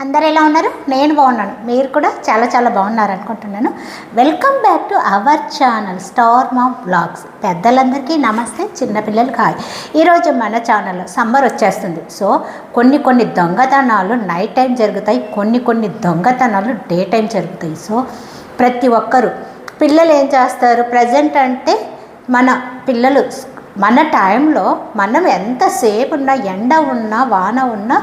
అందరు ఎలా ఉన్నారు? నేను బాగున్నాను. మీరు కూడా చాలా చాలా బాగున్నారు అనుకుంటున్నాను. Welcome back to our channel star Maa blogs పెద్దలందరికీ నమస్తే చిన్నపిల్లలకి హాయ్. ఈరోజు మన ఛానల్లో సమ్మర్ వచ్చేస్తుంది. సో కొన్ని కొన్ని దొంగతనాలు నైట్ టైం జరుగుతాయి. కొన్ని కొన్ని దొంగతనాలు డే టైం జరుగుతాయి. సో ప్రతి ఒక్కరు పిల్లలు ఏం చేస్తారు? ప్రజెంట్ అంటే మన పిల్లలు మన టైంలో మనం ఎంతసేపు ఉన్నా ఎండ ఉన్నా వాన ఉన్నా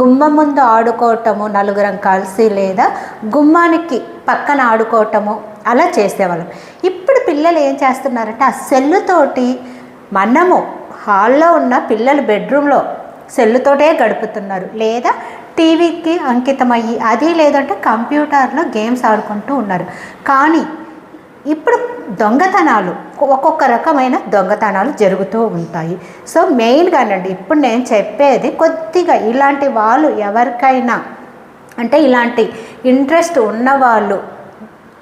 గుమ్మం ముందు ఆడుకోవటము నలుగురం కలిసి లేదా గుమ్మానికి పక్కన ఆడుకోవటము అలా చేసేవాళ్ళం. ఇప్పుడు పిల్లలు ఏం చేస్తున్నారంటే ఆ సెల్లుతోటి మనము హాల్లో ఉన్న పిల్లలు బెడ్రూమ్లో సెల్లుతోటే గడుపుతున్నారు. లేదా టీవీకి అంకితమయ్యి అది లేదంటే కంప్యూటర్లో గేమ్స్ ఆడుకుంటూ ఉన్నారు. కానీ ఇప్పుడు దొంగతనాలు ఒక్కొక్క రకమైన దొంగతనాలు జరుగుతూ ఉంటాయి. సో మెయిన్గానండి ఇప్పుడు నేను చెప్పేది కొద్దిగా ఇలాంటి వాళ్ళు ఎవరికైనా అంటే ఇలాంటి ఇంట్రెస్ట్ ఉన్నవాళ్ళు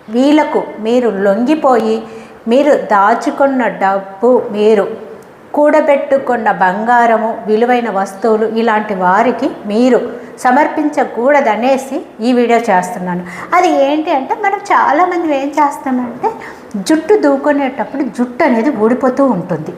వీళ్ళకు మీరు లొంగిపోయి మీరు దాచుకున్న డబ్బు మీరు కూడబెట్టుకున్న బంగారము విలువైన వస్తువులు ఇలాంటి వారికి మీరు సమర్పించకూడదనేసి ఈ వీడియో చేస్తున్నాను. అది ఏంటి అంటే మనం చాలామంది ఏం చేస్తామంటే జుట్టు దూకునేటప్పుడు జుట్టు అనేది ఊడిపోతూ ఉంటుంది.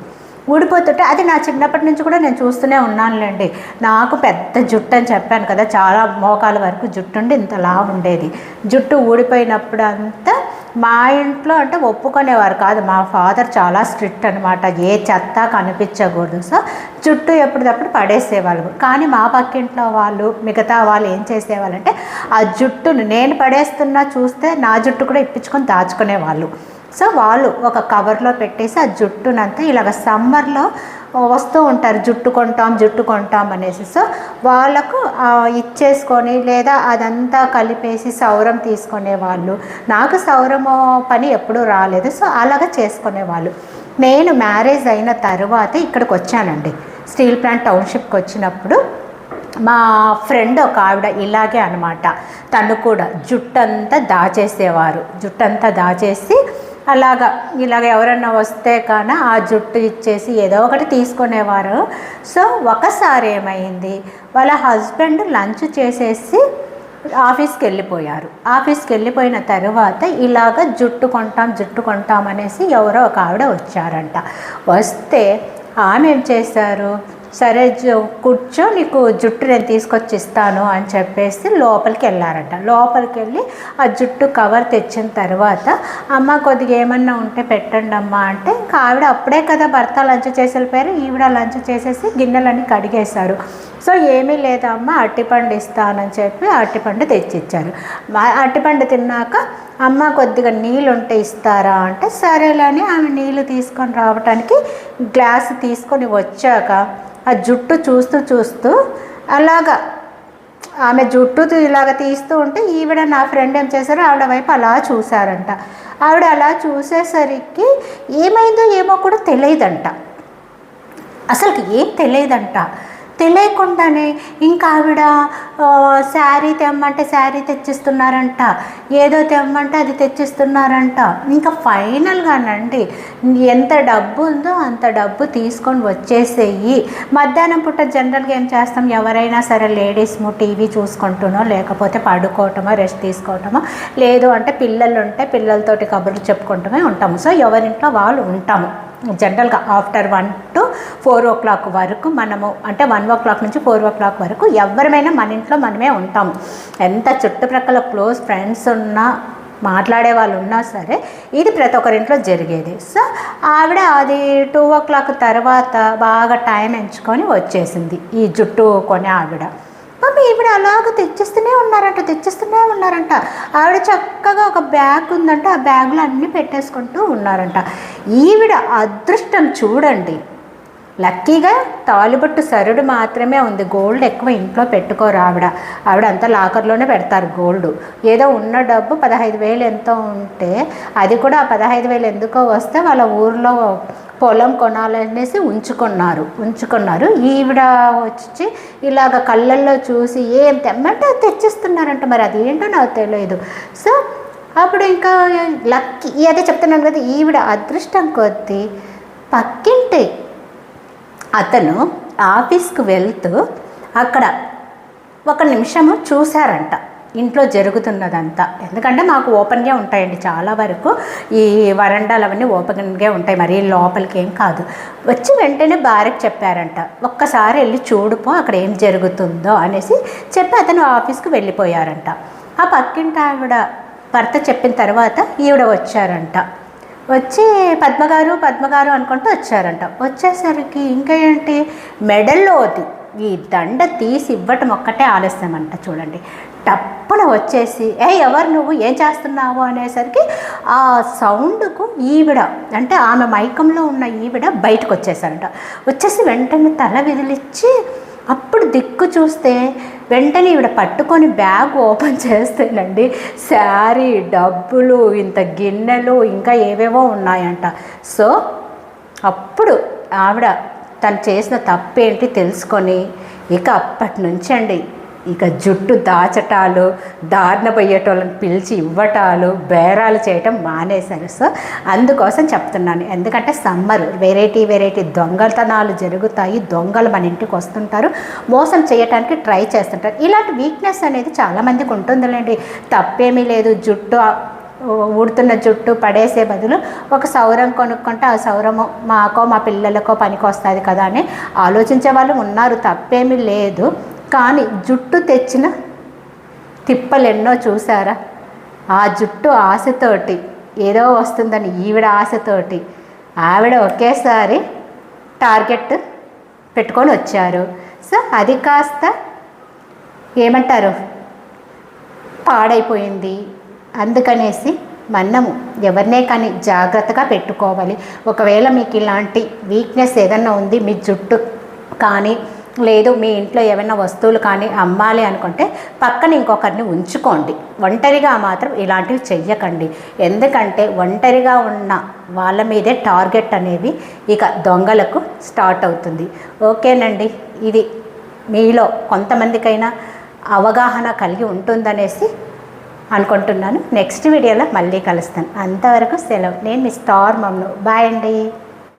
ఊడిపోతుంటే అది నా చిన్నప్పటి నుంచి కూడా నేను చూస్తూనే ఉన్నానులేండి. నాకు పెద్ద జుట్టు అని చెప్పాను కదా చాలా మోకాల వరకు జుట్టు ఉండి ఇంతలా ఉండేది. జుట్టు ఊడిపోయినప్పుడు అంతా మా ఇంట్లో అంటే ఒప్పుకునేవారు కాదు. మా ఫాదర్ చాలా స్ట్రిక్ట్ అనమాట ఏ చెత్త కనిపించకూడదు. సో జుట్టు ఎప్పటికప్పుడు పడేసేవాళ్ళు. కానీ మా పక్కింట్లో వాళ్ళు మిగతా వాళ్ళు ఏం చేసేవాళ్ళంటే ఆ జుట్టును నేను పడేస్తున్నా చూస్తే నా జుట్టు కూడా ఇప్పించుకొని దాచుకునేవాళ్ళు. సో వాళ్ళు ఒక కవర్లో పెట్టేసి ఆ జుట్టునంతా ఇలాగ సమ్మర్లో వస్తూ ఉంటారు జుట్టు కొంటాం జుట్టు కొంటాం అనేసి. సో వాళ్ళకు ఇచ్చేసుకొని లేదా అదంతా కలిపేసి సౌరం తీసుకునే వాళ్ళు నాకు సౌరము పని ఎప్పుడూ రాలేదు. సో అలాగ చేసుకునేవాళ్ళు. నేను మ్యారేజ్ అయిన తర్వాత ఇక్కడికి వచ్చానండి స్టీల్ ప్లాంట్ టౌన్షిప్కి వచ్చినప్పుడు మా ఫ్రెండ్ ఒక ఆవిడ ఇలాగే అనమాట తను కూడా జుట్టంతా దాచేసేవారు. జుట్టంతా దాచేసి అలాగా ఇలాగ ఎవరన్నా వస్తే కానీ ఆ జుట్టు ఇచ్చేసి ఏదో ఒకటి తీసుకునేవారు. సో ఒకసారి ఏమైంది వాళ్ళ హస్బెండ్ లంచ్ చేసేసి ఆఫీస్కి వెళ్ళిపోయారు ఆఫీస్కి వెళ్ళిపోయిన తర్వాత ఇలాగ జుట్టు కొంటాం జుట్టు కొంటాం అనేసి ఎవరో ఒక ఆవిడ వచ్చారంట. వస్తే ఆమె ఏం చేశారు సరే కూర్చో నీకు జుట్టు నేను తీసుకొచ్చి ఇస్తాను అని చెప్పేసి లోపలికి వెళ్ళారంట. లోపలికి వెళ్ళి ఆ జుట్టు కవర్ తెచ్చిన తర్వాత అమ్మ కొద్దిగా ఏమన్నా ఉంటే పెట్టండి అమ్మ అంటే ఇంకా ఆవిడ అప్పుడే కదా భర్త లంచ్ చేసి వెళ్ళిపోయారు ఈవిడ లంచ్ చేసేసి గిన్నెలన్నీ కడిగేశారు. సో ఏమీ లేదమ్మ అట్టిపండు ఇస్తానని చెప్పి అట్టిపండు తెచ్చిచ్చారు. అట్టిపండు తిన్నాక అమ్మ కొద్దిగా నీళ్ళు ఉంటే ఇస్తారా అంటే సరేలని ఆమె నీళ్ళు తీసుకొని రావటానికి గ్లాస్ తీసుకొని వచ్చాక ఆ జుట్టు చూస్తూ చూస్తూ అలాగా ఆమె జుట్టు ఇలాగ తీస్తూ ఉంటే ఈవిడ నా ఫ్రెండ్ ఏం చేశారు ఆవిడ వైపు అలా చూశారంట. ఆవిడ అలా చూసేసరికి ఏమైందో ఏమో కూడా తెలియదంట. అసలు ఏం తెలియదంట. తెలియకుండానే ఇంకా ఆవిడ శారీ తెమ్మంటే శారీ తెచ్చిస్తున్నారంట. ఏదో తెమ్మంటే అది తెచ్చిస్తున్నారంట. ఇంకా ఫైనల్గానండి ఎంత డబ్బు ఉందో అంత డబ్బు తీసుకొని వచ్చేసేయి. మధ్యాహ్నం పూట జనరల్గా ఏం చేస్తాం? ఎవరైనా సరే లేడీస్ము టీవీ చూసుకుంటునో లేకపోతే పడుకోవటమో రెస్ట్ తీసుకోవటమో లేదు అంటే పిల్లలు ఉంటే పిల్లలతోటి కబుర్లు చెప్పుకుంటూనే ఉంటాము. సో ఎవరింట్లో వాళ్ళు ఉంటాము. జనరల్గా after one to four o'clock వరకు మనము అంటే వన్ ఓ క్లాక్ నుంచి ఫోర్ ఓ క్లాక్ వరకు ఎవరిమైనా మన ఇంట్లో మనమే ఉంటాము ఎంత చుట్టుప్రక్కల క్లోజ్ ఫ్రెండ్స్ ఉన్నా మాట్లాడే వాళ్ళు ఉన్నా సరే ఇది ప్రతి ఒక్కరింట్లో జరిగేది. సో ఆవిడ అది టూ ఓ క్లాక్ తర్వాత బాగా టైం ఎంచుకొని వచ్చేసింది ఈ జుట్టు కొనే ఆవిడ. ఆవిడ అలాగ తెచ్చేస్తూనే ఉన్నారంట తెచ్చేస్తూనే ఉన్నారంట. ఆవిడ చక్కగా ఒక బ్యాగ్ ఉందంట ఆ బ్యాగ్లో అన్నీ పెట్టేసుకుంటూ ఉన్నారంట. ఈవిడ అదృష్టం చూడండి. లక్కీగా తాలిబొట్టు సరుడు మాత్రమే ఉంది. గోల్డ్ ఎక్కువ ఇంట్లో పెట్టుకోరు ఆవిడ. ఆవిడ అంతా లాకర్లోనే పెడతారు గోల్డ్. ఏదో ఉన్న డబ్బు పదహైదు వేలు ఎంతో ఉంటే అది కూడా ఆ పదహైదు వేలు ఎందుకో వస్తే వాళ్ళ ఊర్లో పొలం కొనాలనేసి ఉంచుకున్నారు. ఉంచుకున్నారు. ఈవిడ వచ్చి ఇలాగ కళ్ళల్లో చూసి ఏం తెమ్మంటే తెచ్చిస్తున్నారంట మరి. అది ఏంటో నాకు తెలియదు. సో అప్పుడు ఇంకా లక్కీ అదే చెప్తున్నాను కదా ఈవిడ అదృష్టం కొద్దీ పక్కింటి అతను ఆఫీస్కి వెళ్తూ అక్కడ ఒక నిమిషము చూశారంట. ఇంట్లో జరుగుతున్నదంతా. ఎందుకంటే మాకు ఓపెన్గా ఉంటాయండి చాలా వరకు. ఈ వరండాలు అవన్నీ ఓపెన్గా ఉంటాయి. మరి లోపలికి ఏం కాదు. వచ్చి వెంటనే భార్యకు చెప్పారంట. ఒక్కసారి వెళ్ళి చూడుపో అక్కడ ఏం జరుగుతుందో అనేసి చెప్పి అతను ఆఫీస్కి వెళ్ళిపోయారంట. ఆ పక్కింటి ఆవిడ భర్త చెప్పిన తర్వాత ఈవిడ వచ్చారంట. వచ్చి పద్మగారు పద్మగారు అనుకుంటూ వచ్చారంట. వచ్చేసరికి ఇంకా ఏంటి? మెడల్లోది ఈ దండ తీసి ఇవ్వటం ఒక్కటే ఆలస్యం అంట చూడండి. టప్పున వచ్చేసి ఏ ఎవరు నువ్వు? ఏం చేస్తున్నావు? అనేసరికి ఆ సౌండ్కు ఈవిడ అంటే ఆమె మైకంలో ఉన్న ఈవిడ బయటకు వచ్చేసారంట వచ్చేసి వెంటనే తల విదిలిచ్చి అప్పుడు దిక్కు చూస్తే వెంటనే ఈవిడ పట్టుకొని బ్యాగ్ ఓపెన్ చేస్తేనండి శారీ డబ్బులు ఇంత గిన్నెలు ఇంకా ఏవేవో ఉన్నాయంట. సో అప్పుడు ఆవిడ తను చేసిన తప్పేంటి తెలుసుకొని ఇక అప్పటి నుంచి అండి ఇక జుట్టు దాచటాలు దారిన పోయేటోళ్ళని పిలిచి ఇవ్వటాలు బేరాలు చేయటం మానేశారు. సో అందుకోసం చెప్తున్నాను. ఎందుకంటే సమ్మర్ వెరైటీ వెరైటీ దొంగతనాలు జరుగుతాయి. దొంగలు మన ఇంటికి వస్తుంటారు. మోసం చేయటానికి ట్రై చేస్తుంటారు. ఇలాంటి వీక్నెస్ అనేది చాలామందికి ఉంటుందిలేండి. తప్పేమీ లేదు. జుట్టు ఊడుతున్న జుట్టు పడేసే బదులు ఒక సౌరం కొనుక్కుంటే ఆ సౌరము మాకో మా పిల్లలకో పనికి వస్తుంది కదా అని ఆలోచించే వాళ్ళు ఉన్నారు. తప్పేమీ లేదు. కానీ జుట్టు తెచ్చిన తిప్పలు ఎన్నో చూసారా ఆ జుట్టు ఆశతోటి ఏదో వస్తుందని ఈవిడ ఆశతోటి ఆవిడ ఒకేసారి టార్గెట్ పెట్టుకొని వచ్చారు. సో అది కాస్త ఏమంటారు? పాడైపోయింది. అందుకనేసి మనము ఎవరినే కానీ జాగ్రత్తగా పెట్టుకోవాలి. ఒకవేళ మీకు ఇలాంటి వీక్నెస్ ఏదన్నా ఉంది మీ జుట్టు కానీ లేదు మీ ఇంట్లో ఏమైనా వస్తువులు కానీ అమ్మాలి అనుకుంటే పక్కన ఇంకొకరిని ఉంచుకోండి. ఒంటరిగా మాత్రం ఇలాంటివి చెయ్యకండి. ఎందుకంటే ఒంటరిగా ఉన్న వాళ్ళ మీదే టార్గెట్ అనేది ఇక దొంగలకు స్టార్ట్ అవుతుంది. ఓకేనండి ఇది మీలో కొంతమందికైనా అవగాహన కలిగి ఉంటుందనేసి అనుకుంటున్నాను. నెక్స్ట్ వీడియోలో మళ్ళీ కలుస్తాను. అంతవరకు సెలవు. నేను మీ స్టార్ మమ్ను. బాయ్ అండి.